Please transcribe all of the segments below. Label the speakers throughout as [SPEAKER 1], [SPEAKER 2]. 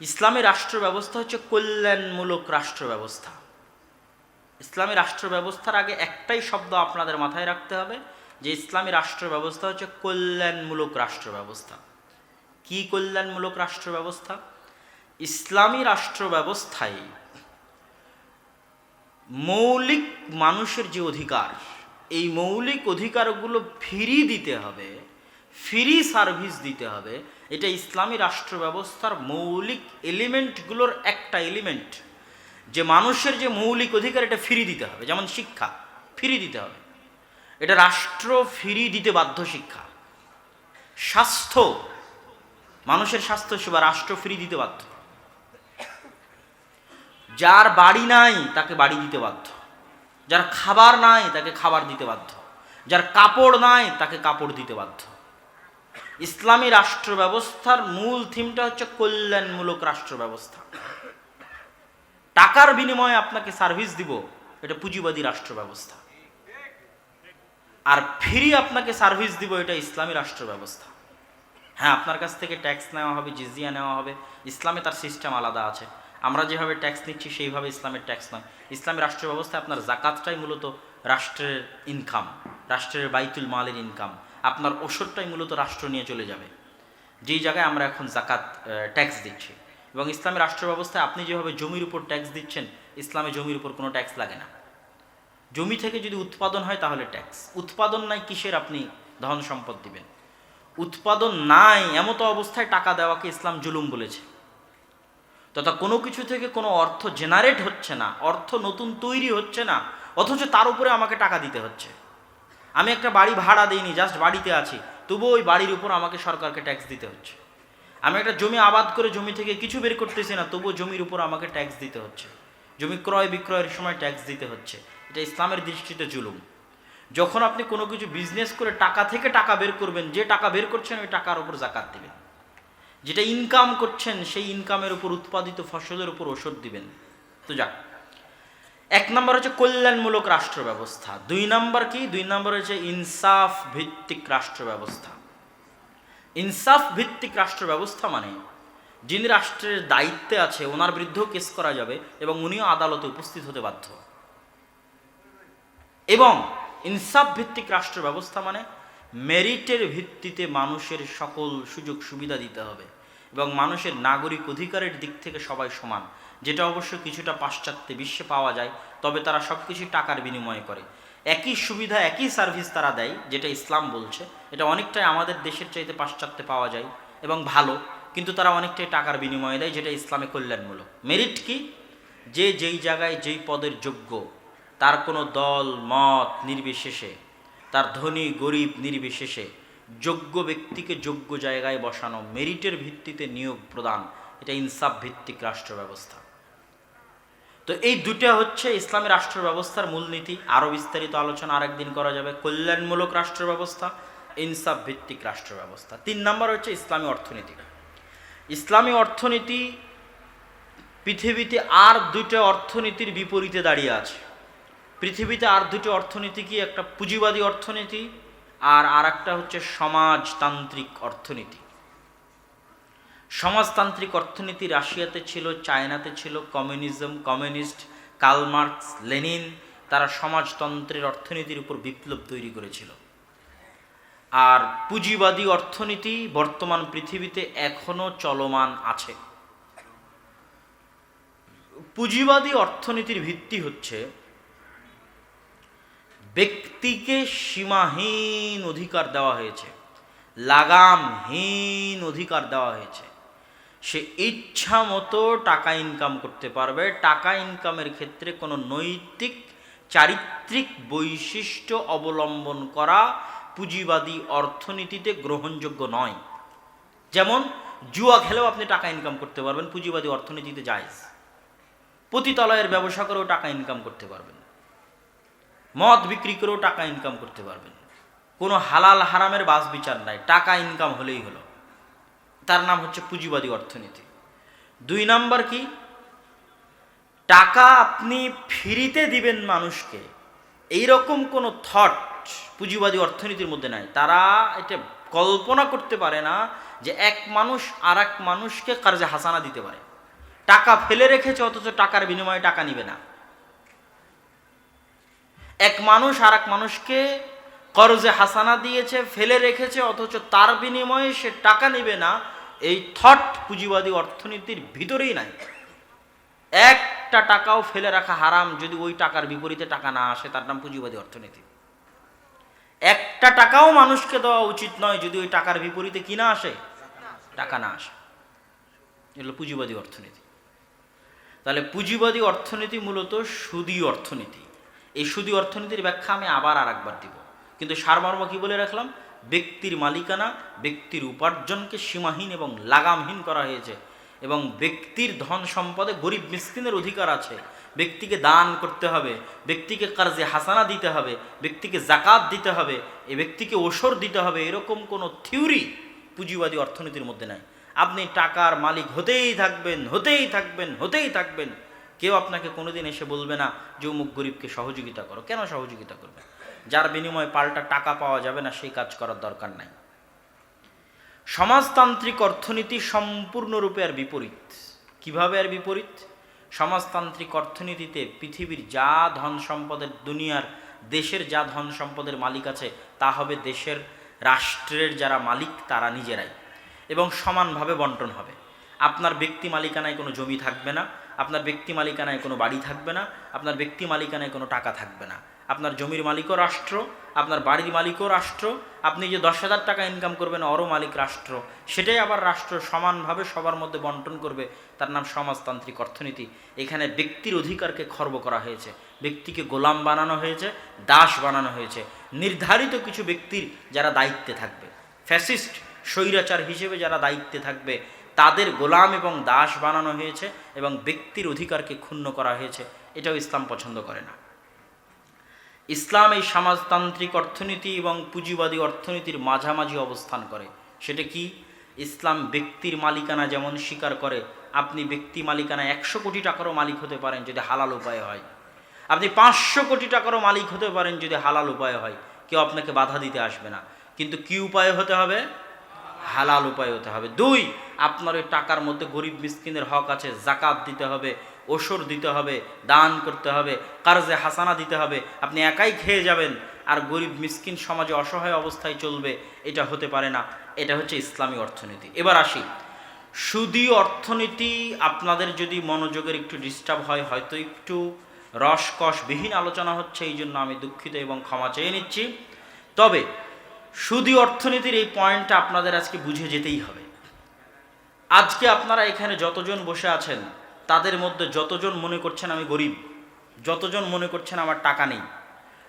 [SPEAKER 1] ইসলামী রাষ্ট্র ব্যবস্থা হচ্ছে কল্যাণমূলক রাষ্ট্র ব্যবস্থা ইসলামী রাষ্ট্র ব্যবস্থার আগে একটাই শব্দ আপনাদের মাথায় রাখতে হবে, যে ইসলামী রাষ্ট্র ব্যবস্থা হচ্ছে কল্যাণমূলক রাষ্ট্র ব্যবস্থা কি কল্যাণমূলক রাষ্ট্র ব্যবস্থা ইসলামী রাষ্ট্র ব্যবস্থায় মৌলিক মানুষের যে অধিকার, এই মৌলিক অধিকারগুলো ফ্রি দিতে হবে ফ্রি সার্ভিস দিতে হবে এটা ইসলামী রাষ্ট্র ব্যবস্থার মৌলিক এলিমেন্টগুলোর একটা এলিমেন্ট। যে মানুষের যে মৌলিক অধিকার, এটা ফ্রি দিতে হবে। যেমন শিক্ষা ফ্রি দিতে হবে। এটা রাষ্ট্র ফ্রি দিতে বাধ্য শিক্ষা। স্বাস্থ্য, মানুষের স্বাস্থ্য সেবা রাষ্ট্র ফ্রি দিতে বাধ্য। যার বাড়ি নাই, তাকে বাড়ি দিতে বাধ্য। যার খাবার নাই, তাকে খাবার দিতে বাধ্য। যার কাপড় নাই, তাকে কাপড় দিতে বাধ্য। ইসলামী রাষ্ট্র ব্যবস্থার মূল থিমটা হচ্ছে কল্যাণমূলক রাষ্ট্র ব্যবস্থা টাকার বিনিময়ে আপনাকে সার্ভিস দিব, এটা পুঁজিবাদী রাষ্ট্র ব্যবস্থা আর ফ্রি আপনাকে সার্ভিস দিব, এটা ইসলামী রাষ্ট্র ব্যবস্থা হ্যাঁ আপনার কাছ থেকে ট্যাক্স নেওয়া হবে, জিজিয়া নেওয়া হবে, ইসলামে তার সিস্টেম আলাদা আছে। আমরা যেভাবে ট্যাক্স নিচ্ছি, সেইভাবে ইসলামের ট্যাক্স নয়। ইসলামী রাষ্ট্র ব্যবস্থায় আপনার জাকাতটাই মূলত রাষ্ট্রের ইনকাম রাষ্ট্রের বাইতুল মালের ইনকাম আপনার ওষুধটাই মূলত রাষ্ট্র নিয়ে চলে যাবে। যেই জায়গায় আমরা এখন জাকাত ট্যাক্স দিচ্ছি। এবং ইসলামী রাষ্ট্র ব্যবস্থায় আপনি যেভাবে জমির উপর ট্যাক্স দিচ্ছেন, ইসলামে জমির উপর কোনো ট্যাক্স লাগে না। জমি থেকে যদি উৎপাদন হয় তাহলে ট্যাক্স উৎপাদন নাই, কিসের আপনি ধন সম্পদ দিবেন? উৎপাদন নাই, এমতো অবস্থায় টাকা দেওয়াকে ইসলাম জুলুম বলেছে। তথা কোনো কিছু থেকে কোনো অর্থ জেনারেট হচ্ছে না, অর্থ নতুন তৈরি হচ্ছে না, অথচ তার উপরে আমাকে টাকা দিতে হচ্ছে। আমি একটা বাড়ি ভাড়া দিইনি জাস্ট বাড়িতে আছি। তবুও ওই বাড়ির উপর আমাকে সরকারকে ট্যাক্স দিতে হচ্ছে। আমি একটা জমি আবাদ করে জমি থেকে কিছু বের করতেছি না, তবুও জমির উপর আমাকে ট্যাক্স দিতে হচ্ছে। জমি ক্রয় বিক্রয়ের সময় ট্যাক্স দিতে হচ্ছে। এটা ইসলামের দৃষ্টিতে জুলুম। যখন আপনি কোনো কিছু বিজনেস করে টাকা থেকে টাকা বের করবেন, যে টাকা বের করছেন ওই টাকার উপর জাকাত দিবেন। যেটা ইনকাম করছেন, সেই ইনকামের উপর উৎপাদিত ফসলের উপর ওষুধ দিবেন। তো যাক। এক নম্বর হচ্ছে কল্যাণমূলক রাষ্ট্র ব্যবস্থা দুই নম্বর কি? দুই নম্বর হচ্ছে ইনসাফ ভিত্তিক রাষ্ট্র ব্যবস্থা ইনসাফ ভিত্তিক রাষ্ট্র ব্যবস্থা মানে যিনি রাষ্ট্রের দায়িত্বে আছে, ওনার বিরুদ্ধেও কেস করা যাবে এবং উনিও আদালতে উপস্থিত হতে বাধ্য। এবং ইনসাফ ভিত্তিক রাষ্ট্র ব্যবস্থা মানে মেরিটের ভিত্তিতে মানুষের সকল সুযোগ সুবিধা দিতে হবে এবং মানুষের নাগরিক অধিকারের দিক থেকে সবাই সমান। যেটা অবশ্য কিছুটা পাশ্চাত্যে বিশ্বে পাওয়া যায়, তবে তারা সব কিছু টাকার বিনিময়ে করে। একই সুবিধা, একই সার্ভিস তারা দেয়, যেটা ইসলাম বলছে। এটা অনেকটাই আমাদের দেশের চাইতে পাশ্চাত্যে পাওয়া যায় এবং ভালো, কিন্তু তারা অনেকটাই টাকার বিনিময়ে দেয়, যেটা ইসলামে কল্যাণমূলক। মেরিট কি? যে যেই জায়গায় যেই পদের যোগ্য, তার কোনো দল, মত নির্বিশেষে, তার ধনী, গরিব নির্বিশেষে যোগ্য ব্যক্তিকে যোগ্য জায়গায় বসানো মেরিটের ভিত্তিতে নিয়োগ প্রদান, এটা ইনসাফ ভিত্তিক রাষ্ট্র ব্যবস্থা তো এই দুটা হচ্ছে ইসলামী রাষ্ট্র ব্যবস্থার মূলনীতি। আরও বিস্তারিত আলোচনা আরেকদিন করা যাবে। কল্যাণমূলক রাষ্ট্র ব্যবস্থা ইনসাফ ভিত্তিক রাষ্ট্র ব্যবস্থা তিন নম্বর হচ্ছে ইসলামী অর্থনীতি। ইসলামী অর্থনীতি পৃথিবীতে আর দুটো অর্থনীতির বিপরীতে দাঁড়িয়ে আছে। পৃথিবীতে আর দুটো অর্থনীতি কি? একটা পুঁজিবাদী অর্থনীতি আর আর একটা হচ্ছে সমাজতান্ত্রিক অর্থনীতি। সমাজতান্ত্রিক অর্থনীতি রাশিয়াতে ছিল, চায়নাতে ছিল, কমিউনিজম, কমিউনিস্ট কালমার্কস লেনিন, তারা সমাজতন্ত্রের অর্থনীতির উপর বিপ্লব তৈরি করেছিল। আর পুঁজিবাদী অর্থনীতি বর্তমান পৃথিবীতে এখনও চলমান আছে। পুঁজিবাদী অর্থনীতির ভিত্তি হচ্ছে ব্যক্তিকে সীমাহীন অধিকার দেওয়া হয়েছে, লাগামহীন অধিকার দেওয়া হয়েছে। সে ইচ্ছা মতো টাকা ইনকাম করতে পারবে। টাকা ইনকামের ক্ষেত্রে কোনো নৈতিক, চারিত্রিক বৈশিষ্ট্য অবলম্বন করা পুঁজিবাদী অর্থনীতিতে গ্রহণযোগ্য নয়। যেমন, জুয়া খেলেও আপনি টাকা ইনকাম করতে পারবেন, পুঁজিবাদী অর্থনীতিতে জায়জ। পতিতলয়ের ব্যবসা করেও টাকা ইনকাম করতে পারবেন। মদ বিক্রি করেও টাকা ইনকাম করতে পারবেন। কোনো হালাল হারামের বাস বিচার নাই। টাকা ইনকাম হলেই হলো। তার নাম হচ্ছে পুঁজিবাদী অর্থনীতি। দুই নাম্বার কি? টাকা আপনি ফ্রিতে দিবেন মানুষকে। এইরকম কোনো থট পুঁজিবাদী অর্থনীতির মধ্যে নাই। তারা এটা কল্পনা করতে পারে না যে এক মানুষ আর এক মানুষকে কার্যে হাসানা দিতে পারে। টাকা ফেলে রেখেছে, অথচ টাকার বিনিময়ে টাকা নিবে না। এক মানুষ আর এক মানুষকে করজে হাসানা দিয়েছে, ফেলে রেখেছে, অথচ তার বিনিময়ে সে টাকা নেবে না এই থট পুঁজিবাদী অর্থনীতির ভিতরেই নাই। একটা টাকাও ফেলে রাখা হারাম যদি ওই টাকার বিপরীতে টাকা না আসে, তার নাম পুঁজিবাদী অর্থনীতি। একটা টাকাও মানুষকে দেওয়া উচিত নয় যদি ওই টাকার বিপরীতে কি না আসে, টাকা না আসে। এগুলো পুঁজিবাদী অর্থনীতি। তাহলে পুঁজিবাদী অর্থনীতি মূলত সুদী অর্থনীতি। এই সুদী অর্থনীতির ব্যাখ্যা আমি আবার আর একবার দিব। কিন্তু সারমর্ম কি বলে রাখলাম? ব্যক্তির মালিকানা, ব্যক্তির উপার্জনকে সীমাহীন এবং লাগামহীন করা হয়েছে এবং ব্যক্তির ধন সম্পদে গরিব মিসকিনের অধিকার আছে। ব্যক্তিকে দান করতে হবে, ব্যক্তিকে কার্যে হাসানা দিতে হবে, ব্যক্তিকে জাকাত দিতে হবে, এ ব্যক্তিকে ওসর দিতে হবে, এরকম কোনো থিওরি পুঁজিবাদী অর্থনীতির মধ্যে নাই। আপনি টাকার মালিক হতেই থাকবেন হতেই থাকবেন হতেই থাকবেন। কেউ আপনাকে কোনোদিন এসে বলবে না যে অমুক গরিবকে সহযোগিতা করো। কেন সহযোগিতা করবে? যার বিনিময়ে পাল্টা টাকা পাওয়া যাবে না, সেই কাজ করার দরকার নাই। সমাজতান্ত্রিক অর্থনীতি সম্পূর্ণরূপে আর বিপরীত। কীভাবে আর বিপরীত? সমাজতান্ত্রিক অর্থনীতিতে পৃথিবীর যা ধন সম্পদের, দুনিয়ার দেশের যা ধন সম্পদের মালিক আছে, তা হবে দেশের রাষ্ট্রের যারা মালিক, তারা নিজেরাই। এবং সমানভাবে বন্টন হবে। আপনার ব্যক্তি মালিকানায় কোনো জমি থাকবে না, আপনার ব্যক্তি মালিকানায় কোনো বাড়ি থাকবে না, আপনার ব্যক্তি মালিকানায় কোনো টাকা থাকবে না। আপনার জমির মালিকও রাষ্ট্র, আপনার বাড়ির মালিকও রাষ্ট্র, আপনি যে দশ হাজার টাকা ইনকাম করবেন অরও মালিক রাষ্ট্র। সেটাই আবার রাষ্ট্র সমানভাবে সবার মধ্যে বন্টন করবে, তার নাম সমাজতান্ত্রিক অর্থনীতি। এখানে ব্যক্তির অধিকারকে খর্ব করা হয়েছে, ব্যক্তিকে গোলাম বানানো হয়েছে, দাস বানানো হয়েছে। নির্ধারিত কিছু ব্যক্তির যারা দায়িত্বে থাকবে, ফ্যাসিস্ট, স্বৈরাচার হিসেবে যারা দায়িত্বে থাকবে, তাদের গোলাম এবং দাস বানানো হয়েছে এবং ব্যক্তির অধিকারকে ক্ষুণ্ণ করা হয়েছে, এটাও ইসলাম পছন্দ করে না। ইসলাম এই সমাজতান্ত্রিক অর্থনীতি এবং পুঁজিবাদী অর্থনীতির মাঝামাঝি অবস্থান করে। সেটা কি? ইসলাম ব্যক্তির মালিকানা যেমন স্বীকার করে, আপনি ব্যক্তি মালিকানা একশো কোটি টাকারও মালিক হতে পারেন যদি হালাল উপায় হয়। আপনি পাঁচশো কোটি টাকারও মালিক হতে পারেন যদি হালাল উপায় হয়। কেউ আপনাকে বাধা দিতে আসবে না। কিন্তু কি উপায় হতে হবে? হালাল উপায় হতে হবে। দুই, আপনার ওই টাকার মধ্যে গরিব মিসকিনের হক আছে, জাকাত দিতে হবে ওসর দিতে হবে, দান করতে হবে, কার্জে হাসানা দিতে হবে, আপনি একাই খেয়ে যাবেন। আর গরিব মিসকিন সমাজে অসহায় অবস্থায় চলবে, এটা হতে পারে না। এটা হচ্ছে ইসলামী অর্থনীতি। এবার আসি। সুদী অর্থনীতি আপনাদের যদি মনোযোগের একটু ডিস্টার্ব হয়, হয়তো একটু রসকসবিহীন আলোচনা হচ্ছে, এই জন্য আমি দুঃখিত এবং ক্ষমা চেয়ে নিচ্ছি। তবে সুদী অর্থনীতির এই পয়েন্টটা আপনাদের আজকে বুঝে যেতেই হবে। আজকে আপনারা এখানে যতজন বসে আছেন তাদের মধ্যে যতজন মনে করছেন আমি গরিব, যতজন মনে করছেন আমার টাকা নেই,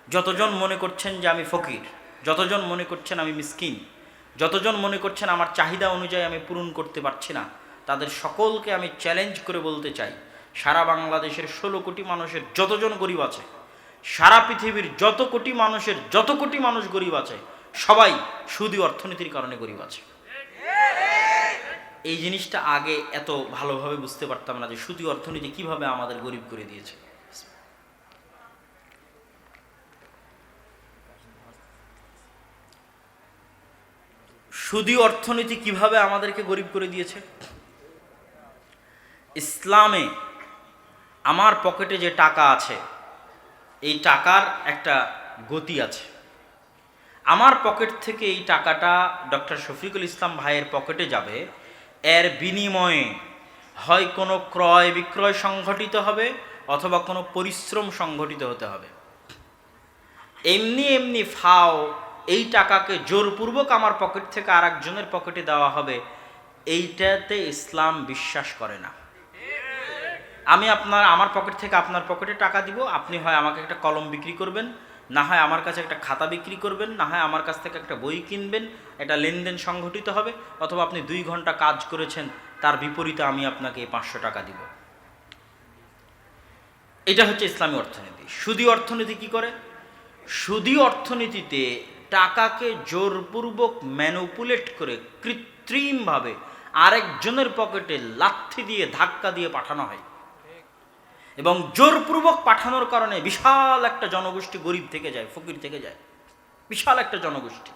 [SPEAKER 1] যতজন মনে করছেন যে আমি ফকির, যতজন মনে করছেন আমি মিসকিন, যতজন মনে করছেন আমার চাহিদা অনুযায়ী আমি পূরণ করতে পারছি না, তাদের সকলকে আমি চ্যালেঞ্জ করে বলতে চাই, সারা বাংলাদেশের ষোলো কোটি মানুষের যতজন গরিব আছে, সারা পৃথিবীর যত কোটি মানুষের যত কোটি মানুষ গরিব আছে, সবাই সুদী অর্থনীতির কারণে গরিব আছে। এই জিনিসটা আগে এত ভালোভাবে বুঝতে পারতাম না যে সুদী অর্থনীতি কীভাবে আমাদের গরিব করে দিয়েছে। সুদী অর্থনীতি কীভাবে আমাদেরকে গরিব করে দিয়েছে? ইসলামে আমার পকেটে যে টাকা আছে, এই টাকার একটা গতি আছে। আমার পকেট থেকে এই টাকাটা ডক্টর শফিকুল ইসলাম ভাইয়ের পকেটে যাবে এর বিনিময়ে হয় কোনো ক্রয় বিক্রয় সংঘটিত হবে অথবা কোনো পরিশ্রম সংঘটিত হতে হবে। এমনি এমনি ফাও এই টাকাকে জোরপূর্বক আমার পকেট থেকে আর একজনের পকেটে দেওয়া হবে, এইটাতে ইসলাম বিশ্বাস করে না। আমি আপনার, আমার পকেট থেকে আপনার পকেটে টাকা দিব, আপনি হয় আমাকে একটা কলম বিক্রি করবেন না হয় আমার কাছে একটা খাতা বিক্রি করবেন, না হয় আমার কাছ থেকে একটা বই কিনবেন, একটা লেনদেন সংঘটিত হবে, অথবা আপনি দুই ঘণ্টা কাজ করেছেন, তার বিপরীতে আমি আপনাকে পাঁচশো টাকা দিব। এটা হচ্ছে ইসলামী অর্থনীতি। সুদী অর্থনীতি কি করে? সুদী অর্থনীতিতে টাকাকে জোরপূর্বক ম্যানুপুলেট করে কৃত্রিমভাবে আরেকজনের পকেটে লাথি দিয়ে, ধাক্কা দিয়ে পাঠানো হয়। এবং জোরপূর্বক পাঠানোর কারণে বিশাল একটা জনগোষ্ঠী গরিব থেকে যায়, ফকির থেকে যায়। বিশাল একটা জনগোষ্ঠী।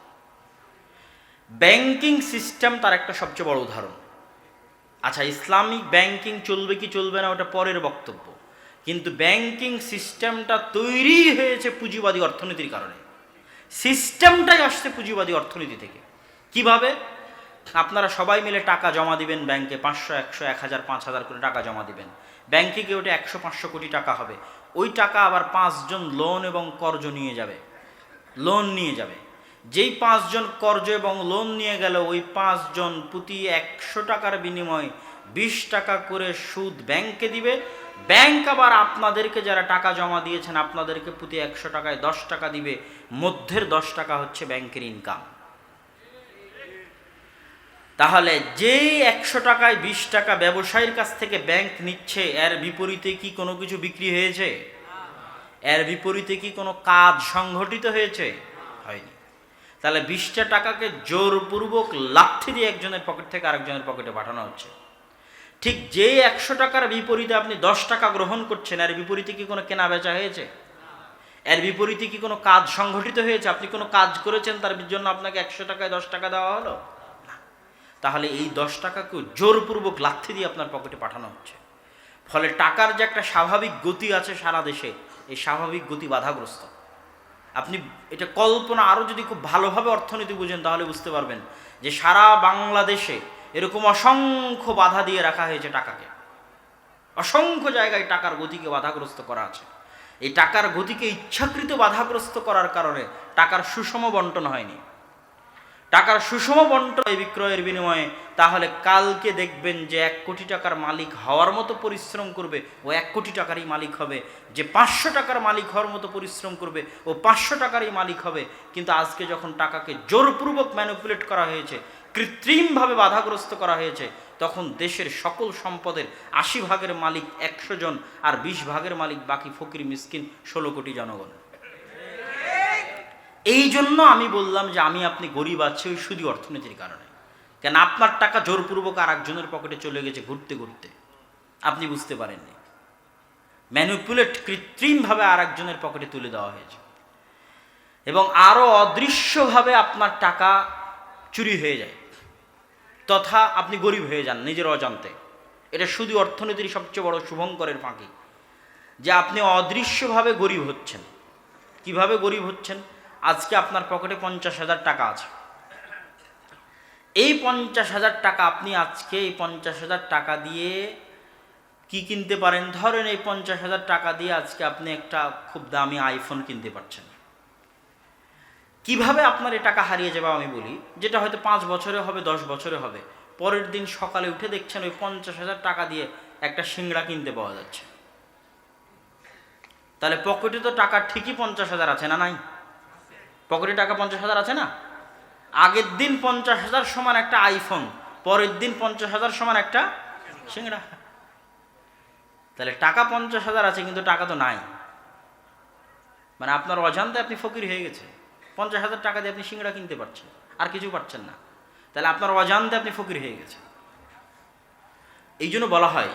[SPEAKER 1] ব্যাংকিং সিস্টেম তার একটা সবচেয়ে বড় উদাহরণ। আচ্ছা ইসলামিক ব্যাংকিং চলবে কি চলবে না ওটা পরের বক্তব্য। কিন্তু ব্যাংকিং সিস্টেমটা তৈরি হয়েছে পুঁজিবাদী অর্থনীতির কারণে। সিস্টেমটাই আসছে পুঁজিবাদী অর্থনীতি থেকে। কীভাবে? আপনারা সবাই মিলে টাকা জমা দিবেন ব্যাংকে পাঁচশো, একশো, এক হাজার, পাঁচ হাজার করে টাকা জমা দিবেন। ব্যাংকে গিয়ে ওটা একশো পাঁচশো কোটি টাকা হবে। ওই টাকা আবার পাঁচজন লোন এবং কর্জ নিয়ে যাবে। লোন নিয়ে যাবে। যেই পাঁচজন কর্জ এবং লোন নিয়ে গেল, ওই পাঁচজন প্রতি একশো টাকার বিনিময়ে বিশ টাকা করে সুদ ব্যাংকে দিবে। ব্যাংক আবার আপনাদেরকে যারা টাকা জমা দিয়েছেন, আপনাদেরকে প্রতি একশো টাকায় দশ টাকা দিবে। মধ্যের দশ টাকা হচ্ছে ব্যাংকের ইনকাম তাহলে যেই একশো টাকায় বিশ টাকা ব্যবসায়ীর কাছ থেকে ব্যাংক নিচ্ছে, এর বিপরীতে কি কোনো কিছু বিক্রি হয়েছে? এর বিপরীতে কি কোনো কাজ সংঘটিত হয়েছে? হয়নি। তাহলে বিশটা টাকাকে জোরপূর্বক লাথি দিয়ে একজনের পকেট থেকে আরেকজনের পকেটে পাঠানো হচ্ছে। ঠিক যে একশো টাকার বিপরীতে আপনি দশ টাকা গ্রহণ করছেন, এর বিপরীতে কি কোনো কেনা বেচা হয়েছে? এর বিপরীতে কি কোনো কাজ সংঘটিত হয়েছে? আপনি কোনো কাজ করেছেন, তার জন্য আপনাকে একশো টাকায় দশ টাকা দেওয়া হলো। তাহলে এই দশ টাকাকেও জোরপূর্বক লাথি দিয়ে আপনার পকেটে পাঠানো হচ্ছে। ফলে টাকার যে একটা স্বাভাবিক গতি আছে সারা দেশে, এই স্বাভাবিক গতি বাধাগ্রস্ত। আপনি এটা কল্পনা আরও যদি খুব ভালোভাবে অর্থনীতি বুঝেন, তাহলে বুঝতে পারবেন যে সারা বাংলাদেশে এরকম অসংখ্য বাধা দিয়ে রাখা হয়েছে টাকাকে। অসংখ্য জায়গায় টাকার গতিকে বাধাগ্রস্ত করা আছে। এই টাকার গতিকে ইচ্ছাকৃত বাধাগ্রস্ত করার কারণে টাকার সুষম বন্টন হয়নি। টাকার সুষম বন্টন বিক্রয়ের বিনিময়ে, তাহলে কালকে দেখবেন যে এক কোটি টাকার মালিক হওয়ার মতো পরিশ্রম করবে ও এক কোটি টাকারই মালিক হবে। যে পাঁচশো টাকার মালিক হওয়ার মতো পরিশ্রম করবে, ও পাঁচশো টাকারই মালিক হবে। কিন্তু আজকে যখন টাকাকে জোরপূর্বক ম্যানিপুলেট করা হয়েছে, কৃত্রিমভাবে বাধাগ্রস্ত করা হয়েছে, তখন দেশের সকল সম্পদের আশি ভাগের মালিক একশো জন আর বিশ ভাগের মালিক বাকি ফকির, মিসকিন, ষোলো কোটি জনগণ। এই জন্য আমি বললাম যে আমি আপনি গরিব আছি ওই শুধু অর্থনীতির কারণে। কেন আপনার টাকা জোরপূর্বক আর একজনের পকেটে চলে গেছে ঘুরতে ঘুরতে। আপনি বুঝতে পারেননি। ম্যানিপুলেট কৃত্রিমভাবে আর একজনের পকেটে তুলে দেওয়া হয়েছে। এবং আরও অদৃশ্যভাবে আপনার টাকা চুরি হয়ে যায়। তথা আপনি গরিব হয়ে যান নিজের অজান্তে। এটা শুধু অর্থনীতির সবচেয়ে বড় শুভঙ্করের ফাঁকি। যে আপনি অদৃশ্যভাবে গরিব হচ্ছেন। কীভাবে গরিব হচ্ছেন? আজকে আপনার পকেটে পঞ্চাশ হাজার টাকা আছে। এই পঞ্চাশ হাজার টাকা আপনি আজকে এই পঞ্চাশ হাজার টাকা দিয়ে কি কিনতে পারেন? ধরেন এই পঞ্চাশ হাজার টাকা দিয়ে আজকে আপনি একটা খুব দামি আইফোন কিনতে পারছেন। কীভাবে আপনার এই টাকা হারিয়ে যাবে আমি বলি, যেটা হয়তো পাঁচ বছরে হবে, দশ বছরে হবে, পরের দিন সকালে উঠে দেখছেন ওই পঞ্চাশ হাজার টাকা দিয়ে একটা সিংড়া কিনতে পাওয়া যাচ্ছে। তাহলে পকেটে তো টাকা ঠিকই পঞ্চাশ হাজার আছে না নাই? পকেটে টাকা পঞ্চাশ হাজার আছে না? আগের দিন পঞ্চাশ হাজার সমান একটা আইফোন পরের দিন পঞ্চাশ হাজার সমান একটা সিংড়া তাহলে টাকা পঞ্চাশ হাজার আছে, কিন্তু টাকা তো নাই। মানে আপনার অজান্তে আপনি ফকির হয়ে গেছে। পঞ্চাশ হাজার টাকা দিয়ে আপনি সিংড়া কিনতে পারছেন, আর কিছু পারছেন না। তাহলে আপনার অজান্তে আপনি ফকির হয়ে গেছে। এই জন্য বলা হয়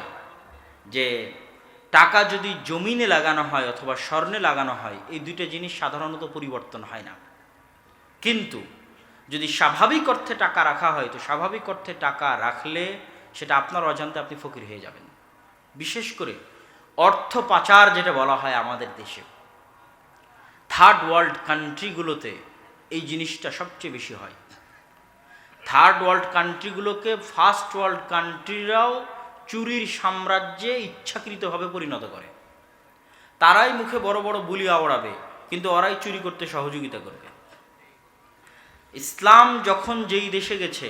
[SPEAKER 1] যে টাকা যদি জমিনে লাগানো হয় অথবা স্বর্ণে লাগানো হয়, এই দুইটা জিনিস সাধারণত পরিবর্তন হয় না। কিন্তু যদি স্বাভাবিক অর্থে টাকা রাখা হয়, তো স্বাভাবিক অর্থে টাকা রাখলে সেটা আপনার অজান্তে আপনি ফকির হয়ে যাবেন। বিশেষ করে অর্থ পাচার যেটা বলা হয় আমাদের দেশে থার্ড ওয়ার্ল্ড কান্ট্রিগুলোতে এই জিনিসটা সবচেয়ে বেশি হয়। থার্ড ওয়ার্ল্ড কান্ট্রিগুলোকে ফার্স্ট ওয়ার্ল্ড কান্ট্রিরাও চুরির সাম্রাজ্যে ইচ্ছাকৃতভাবে পরিণত করে। তারাই মুখে বড় বড় বুলি আওড়াবে, কিন্তু ওরাই চুরি করতে সহযোগিতা করবে। ইসলাম যখন যেই দেশে গেছে,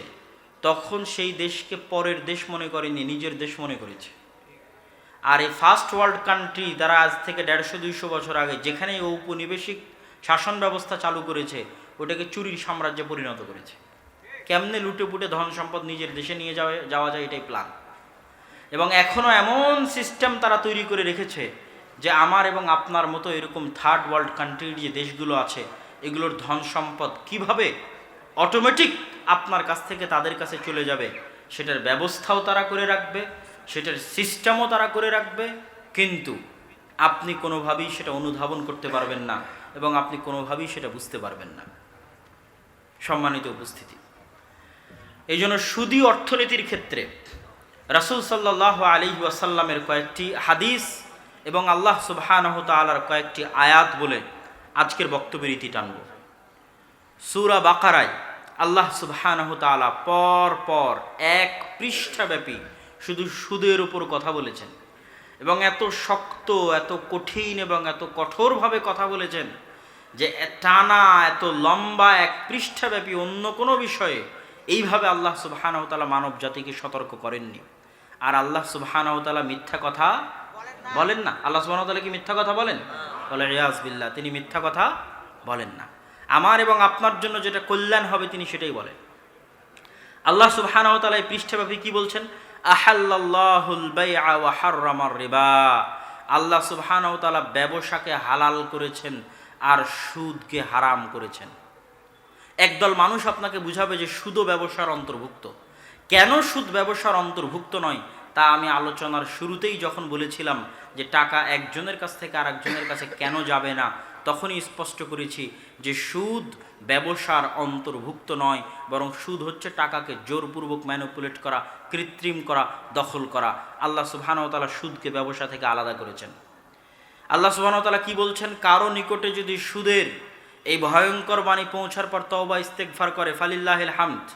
[SPEAKER 1] তখন সেই দেশকে পরের দেশ মনে করেনি, নিজের দেশ মনে করেছে। আর এই ফার্স্ট ওয়ার্ল্ড কান্ট্রি তারা আজ থেকে দেড়শো, দুইশো বছর আগে যেখানে ঔপনিবেশিক শাসন ব্যবস্থা চালু করেছে, ওটাকে চুরির সাম্রাজ্যে পরিণত করেছে। কেমনে লুটে পুটে ধন সম্পদ নিজের দেশে নিয়ে যাওয়া যাওয়া যায় এটাই প্ল্যান এবং এখনও এমন সিস্টেম তারা তৈরি করে রেখেছে যে আমার এবং আপনার মতো এরকম থার্ড ওয়ার্ল্ড কান্ট্রির যে দেশগুলো আছে এগুলোর ধন সম্পদ কীভাবে অটোমেটিক আপনার কাছ থেকে তাদের কাছে চলে যাবে, সেটার ব্যবস্থাও তারা করে রাখবে, সেটার সিস্টেমও তারা করে রাখবে, কিন্তু আপনি কোনোভাবেই সেটা অনুধাবন করতে পারবেন না এবং আপনি কোনোভাবেই সেটা বুঝতে পারবেন না। সম্মানিত উপস্থিতি। এই জন্য সুদী অর্থনীতির ক্ষেত্রে রাসুল সাল্লাহ আলী ওয়াসাল্লামের কয়েকটি হাদিস এবং আল্লাহ তালার কয়েকটি আয়াত বলে আজকের বক্তব্যের ইতি টানব। সুরা বাকারায় আল্লাহ তালা পর পর এক পৃষ্ঠাব্যাপী শুধু সুদের উপর কথা বলেছেন এবং এত শক্ত, এত কঠিন এবং এত কঠোরভাবে কথা বলেছেন যে টানা এত লম্বা এক পৃষ্ঠাব্যাপী অন্য কোনো বিষয়ে এইভাবে আল্লাহ সুবহানাহু তাআলা মানব জাতিকে সতর্ক করেননি। আর আল্লাহ সুবহানাহু তাআলা মিথ্যা কথা বলেন না। আল্লাহ সুবহানাহু তাআলা কি মিথ্যা কথা বলেন? বলে বিল্লাহ, তিনি মিথ্যা কথা বলেন না। আমার এবং আপনার জন্য যেটা কল্যাণ হবে, তিনি সেটাই বলেন। আল্লাহ এই পৃষ্ঠাব্যাপী কি বলছেন? ওয়া হাররামার রিবা। আল্লাহ তাআলা ব্যবসাকে হালাল করেছেন আর সুদকে হারাম করেছেন। একদল মানুষ আপনাকে বুঝাবে যে সুদও ব্যবসার অন্তর্ভুক্ত। কেন সুদ ব্যবসার অন্তর্ভুক্ত নয়? তা আমি আলোচনার শুরুতেই যখন বলেছিলাম যে টাকা একজনের কাছ থেকে আরেকজনের কাছে কেন যাবে না, তখনই স্পষ্ট করেছি যে সুদ ব্যবসার অন্তর্ভুক্ত নয়, বরং সুদ হচ্ছে টাকাকে জোরপূর্বক ম্যানুপুলেট করা, কৃত্রিম করা, দখল করা। আল্লাহ সুবহানাহু সুদকে ব্যবসা থেকে আলাদা করেছেন। আল্লাহ সুবহানাহু কি বলছেন? কারও নিকটে যদি সুদের এই ভয়ঙ্কর বাণী পৌঁছার পর তওবা ইস্তেগফার করে, ফালিল্লাহিল হামদ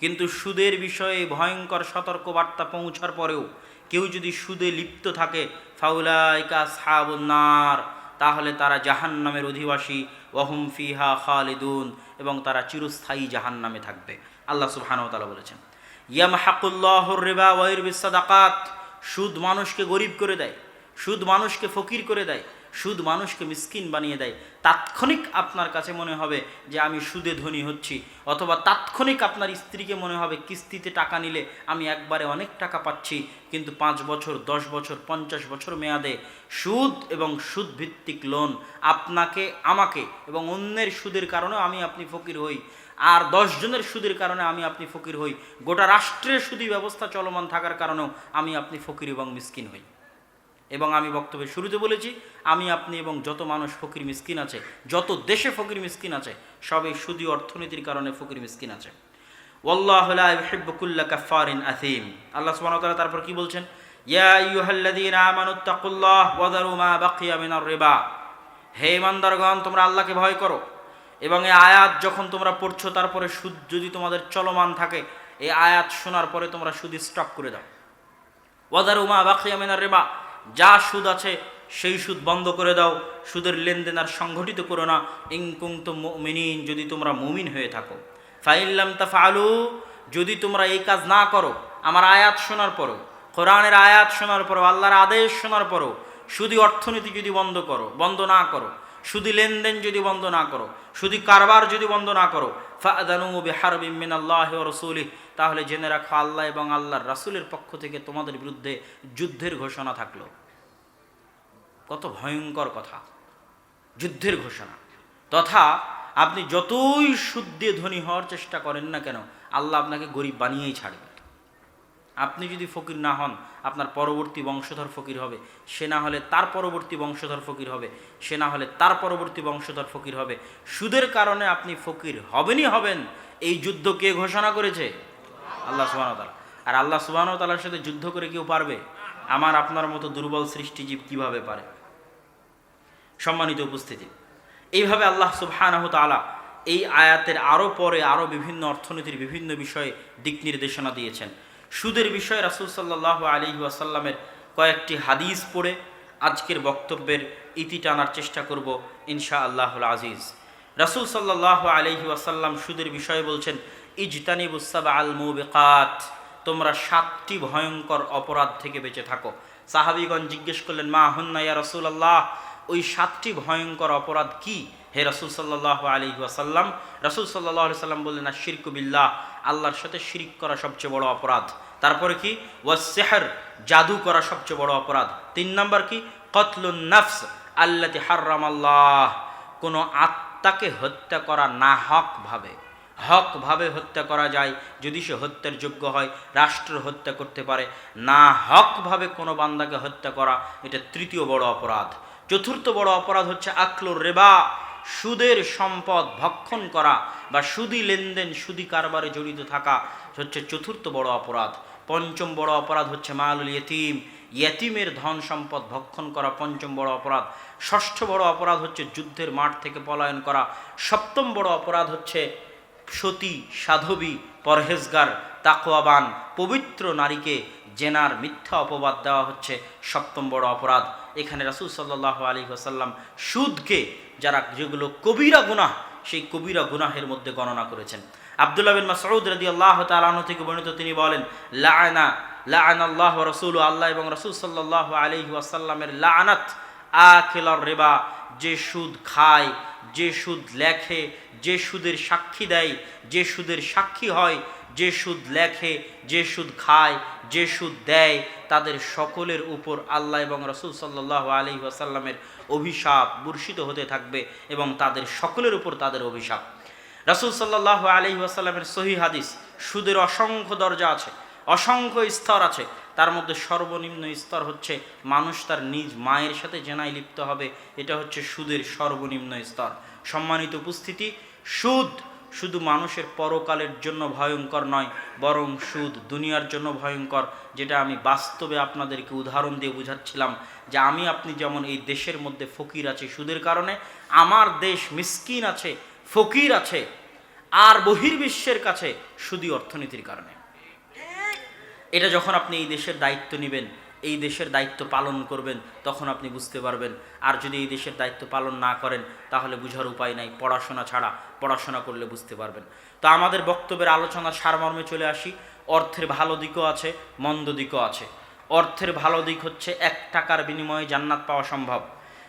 [SPEAKER 1] কিন্তু সুদের বিষয়ে ভয়ঙ্কর সতর্ক বার্তা পৌঁছার পরেও কেউ যদি সুদে লিপ্ত থাকে, ফাউলাইকা সাহাবুন্নার তাহলে তারা জাহান্নামের অধিবাসী ওহম ফিহা খালিদুন, এবং তারা চিরস্থায়ী জাহান্নামে থাকবে। আল্লাহ সুবহানাহু তাআলা বলেছেন ইয়ামহাকুল্লাহুর রিবা ওয়াইর বিসাদাকাত সুদ মানুষকে গরিব করে দেয়, সুদ মানুষকে ফকির করে দেয় সুদ মানুষকে মিসকিন বানিয়ে দেয়। তাৎক্ষণিক আপনার কাছে মনে হবে যে আমি সুদে ধনী হচ্ছি, অথবা তাৎক্ষণিক আপনার স্ত্রীকে মনে হবে কিস্তিতে টাকা নিলে আমি একবারে অনেক টাকা পাচ্ছি, কিন্তু পাঁচ বছর, দশ বছর, পঞ্চাশ বছর মেয়াদে সুদ এবং সুদ ভিত্তিক লোন আপনাকে, আমাকে এবং অন্যের সুদের কারণেও আমি আপনি ফকির হই। আর জনের সুদের কারণে আমি আপনি ফকির হই। গোটা রাষ্ট্রের সুদী ব্যবস্থা চলমান থাকার কারণেও আমি আপনি ফকির এবং মিসকিন হই। এবং আমি বক্তব্যের শুরুতে বলেছি, আমি, আপনি এবং যত মানুষ ফকির মিসকিন আছে, যত দেশে ফকির মিসকিন আছে, সবই সুদী অর্থনীতির কারণে ফকির মিসকিন আছে। আল্লাহ তারপর কি বলছেন? হে ইমানদারগণ, তোমরা আল্লাহকে ভয় করো। এবং এই আয়াত যখন তোমরা পড়ছো, তারপরে সুদ যদি তোমাদের চলমান থাকে, এই আয়াত শোনার পরে তোমরা সুদ স্টপ করে দাও। ওয়াদার উমা বাকিয়া মিনার রেবা। যা সুদ আছে, সেই সুদ বন্ধ করে দাও। সুদের লেনদেন আর সংগঠিত করো না। ইংকুং তো মিনিন যদি তোমরা মুমিন হয়ে থাকো। ফাইল্লাম তা ফালু যদি তোমরা এই কাজ না করো, আমার আয়াত শোনার পরও, কোরআনের আয়াত শোনার পরও, আল্লাহর আদেশ শোনার পরও শুধু অর্থনীতি যদি বন্ধ করো, বন্ধ না করো শুধু লেনদেন যদি বন্ধ না করো শুধু কারবার যদি বন্ধ না করো, ফাদানু বিহারবিম মিনাল্লাহি ওয়া রাসূলিহি তাহলে জেনে রাখো আল্লাহ এবং আল্লাহর রাসূলের পক্ষ থেকে তোমাদের বিরুদ্ধে যুদ্ধের ঘোষণা থাকল। কত ভয়ঙ্কর কথা। যুদ্ধের ঘোষণা। তথা আপনি যতই শুদ্ধে ধনী হওয়ার চেষ্টা করেন না কেন, আল্লাহ আপনাকে গরিব বানিয়েই ছাড়বে। আপনি যদি ফকির না হন, আপনার পরবর্তী বংশধর ফকির হবে। সে না হলে তার পরবর্তী বংশধর ফকির হবে। সে না হলে তার পরবর্তী বংশধর ফকির হবে। সুদের কারণে আপনি ফকির হবেনই হবেন। এই যুদ্ধ কে ঘোষণা করেছে? আল্লাহ সুবাহতালা আর আল্লাহ সুবাহতালার সাথে যুদ্ধ করে কেউ পারবে? আমার, আপনার মতো দুর্বল সৃষ্টিজীব কীভাবে পারে? সম্মানিত উপস্থিতি। এইভাবে আল্লাহ সুবহানাহ তাআলা এই আয়াতের আরও পরে আরও বিভিন্ন অর্থনীতির বিভিন্ন বিষয়ে দিক নির্দেশনা দিয়েছেন। সুদের বিষয়ে রাসূল সাল্লাহ আলী ওয়াসাল্লামের কয়েকটি হাদিস পড়ে আজকের বক্তব্যের ইতি টানার চেষ্টা করব ইনশা আল্লাহুল আজিজ। রাসূল সাল্লাহ আলহি ওয়াসাল্লাম সুদের বিষয়ে বলছেন ইজতানিবুসাবা আল মুবিকাত তোমরা সাতটি ভয়ঙ্কর অপরাধ থেকে বেঁচে থাকো। সাহাবিগণ জিজ্ঞেস করলেন, মা হন্না ইয়া রসুল আল্লাহ ওই সাতটি ভয়ঙ্কর অপরাধ কি? হে রসুল সাল্লাহ আলী ওয়াসাল্লাম, রসুল সাল্লাহ সাল্লাম বললেন না শিরকু বিল্লাহ, আল্লাহর সাথে শিরিক করা সবচেয়ে বড় অপরাধ। তারপরে কি? ওয়াসেহর জাদু করা সবচেয়ে বড় অপরাধ। তিন নম্বর কি? কতলুন নফস আল্লাতি হার্রাম আল্লাহ কোনো আত্মাকে হত্যা করা না হকভাবে হকভাবে হত্যা করা যায়, যদি সে হত্যার যোগ্য হয়, রাষ্ট্র হত্যা করতে পারে। না হকভাবে কোনো বান্দাকে হত্যা করা, এটা তৃতীয় বড় অপরাধ। চতুর্থ বড় অপরাধ হচ্ছে আকলুর রেবা। সুদের সম্পদ ভক্ষণ করা বা সুদি লেনদেন, সুদি কারবারে জড়িত থাকা হচ্ছে চতুর্থ বড় অপরাধ। পঞ্চম বড় অপরাধ হচ্ছে মালুল ইয়েতিম। ইয়েতিমের ধন সম্পদ ভক্ষণ করা পঞ্চম বড় অপরাধ। ষষ্ঠ বড় অপরাধ হচ্ছে যুদ্ধের মাঠ থেকে পলায়ন করা। সপ্তম বড় অপরাধ হচ্ছে সতী, সাধবী, পরহেজগার, তাকওয়াবান, পবিত্র নারীকে জেনার মিথ্যা অপবাদ দেওয়া হচ্ছে সপ্তম বড় অপরাধ। এখানে রাসূল সাল্লাহ আলী ওসাল্লাম সুদকে, যারা যেগুলো কবিরা গুনাহ, সেই কবিরা গুনাহের মধ্যে গণনা করেছেন। আবদুল্লাহ বিন মাসউদ রাদিয়াল্লাহু তাআলা আনহু থেকে বর্ণিত তিনি বলেন, লাআনা লাআন আল্লাহ রসুল আল্লাহ এবং রসুল সাল্লাহ আলাইহি ওয়াসাল্লামের লাআনাত, আখিলার রেবা, যে সুদ খায় যে সুদ লেখে, যে সুদের সাক্ষী দেয়, যে সুদের সাক্ষী হয়, যে সুদ লেখে, যে সুদ খায়, যে সুদ দেয়, তাদের সকলের উপর আল্লাহ এবং রসুল সাল্লাহ আলী ওয়াসাল্লামের অভিশাপ বর্ষিত হতে থাকবে এবং তাদের সকলের উপর তাদের অভিশাপ। রাসুল সাল্লাহ আলী ওয়াসাল্লামের সহি হাদিস, সুদের অসংখ্য দরজা আছে, অসংখ্য স্তর আছে তার মধ্যে সর্বনিম্ন স্তর হচ্ছে মানুষ তার নিজ মায়ের সাথে জেনায় লিপ্ত হবে। এটা হচ্ছে সুদের সর্বনিম্ন স্তর। সম্মানিত উপস্থিতি, সুদ শুধু মানুষের পরকালের জন্য ভয়ঙ্কর নয়, বরং সুদ দুনিয়ার জন্য ভয়ঙ্কর। যেটা আমি বাস্তবে আপনাদেরকে উদাহরণ দিয়ে বুঝাচ্ছিলাম যে আমি, আপনি যেমন এই দেশের মধ্যে ফকির আছে সুদের কারণে, আমার দেশ মিসকিন আছে, ফকির আছে, আর বহির্বিশ্বের কাছে সুদী অর্থনীতির কারণে। এটা যখন আপনি এই দেশের দায়িত্ব নেবেন, এই দেশের দায়িত্ব পালন করবেন, তখন আপনি বুঝতে পারবেন। আর যদি এই দেশের দায়িত্ব পালন না করেন, তাহলে বুঝার উপায় নাই। পড়াশোনা ছাড়া পড়াশোনা করলে বুঝতে পারবেন। তো আমাদের বক্তব্যের আলোচনা সারমর্মে চলে আসি। অর্থের ভালো দিকও আছে, মন্দ দিকও আছে। অর্থের ভালো দিক হচ্ছে এক টাকার বিনিময়ে জান্নাত পাওয়া সম্ভব।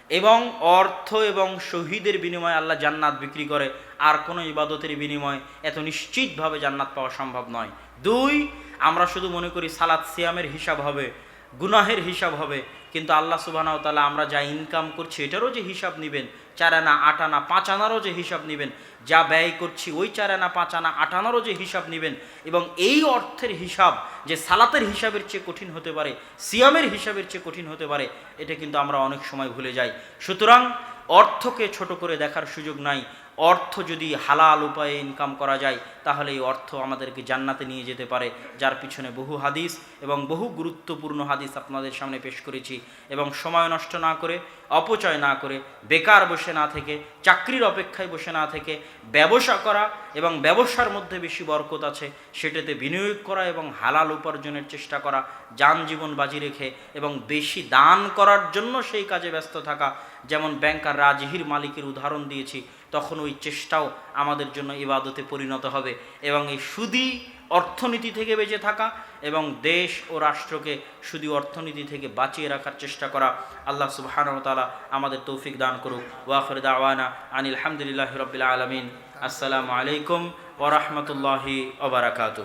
[SPEAKER 1] এবং অর্থ এবং শহীদের বিনিময়ে আল্লাহ জান্নাত বিক্রি করে। আর কোনো ইবাদতের বিনিময়ে এত নিশ্চিতভাবে জান্নাত পাওয়া সম্ভব নয়। দুই, আমরা শুধু মনে করি সালাদ সিয়ামের হিসাব হবে, গুনাহের হিসাব হবে, কিন্তু আল্লাহ সুবাহও তালা আমরা যা ইনকাম করছি এটারও যে হিসাব নেবেন, চার আনা, আট আনা, পাঁচ আনারও যে হিসাব নেবেন, যা ব্যয় করছি ওই চার আনা, পাঁচ আনা, আট আনারও যে হিসাব নেবেন, এবং এই অর্থের হিসাব যে সালাতের হিসাবের চেয়ে কঠিন হতে পারে, সিয়ামের হিসাবের চেয়ে কঠিন হতে পারে, এটা কিন্তু আমরা অনেক সময় ভুলে যাই। সুতরাং অর্থকে ছোট করে দেখার সুযোগ নাই। অর্থ যদি হালাল উপায়ে ইনকাম করা যায়, তাহলে এই অর্থ আমাদেরকে জান্নাতে নিয়ে যেতে পারে, যার পিছনে বহু হাদিস এবং বহু গুরুত্বপূর্ণ হাদিস আপনাদের সামনে পেশ করেছি। এবং সময় নষ্ট না করে, অপচয় না করে, বেকার বসে না থেকে, চাকরির অপেক্ষায় বসে না থেকে, ব্যবসা করা এবং ব্যবসার মধ্যে বেশি বরকত আছে, সেটাতে বিনিয়োগ করা এবং হালাল উপার্জনের চেষ্টা করা যান জীবন বাজি রেখে এবং বেশি দান করার জন্য সেই কাজে ব্যস্ত থাকা যেমন ব্যাংকার রাজহির মালিকের উদাহরণ দিয়েছি, তখন ওই চেষ্টাও আমাদের জন্য ইবাদতে পরিণত হবে। এবং এই সুদি অর্থনীতি থেকে বেঁচে থাকা এবং দেশ ও রাষ্ট্রকে শুধু অর্থনীতি থেকে বাঁচিয়ে রাখার চেষ্টা করা, আল্লাহ সুবাহানতালা আমাদের তৌফিক দান করুক। ওয়াফর দাওয়ানা আনিল হামদুলিল্লাহ রবিল আলমিন। আসসালামু আলাইকুম ওরহমতুল্লাহি ওবরাকাতু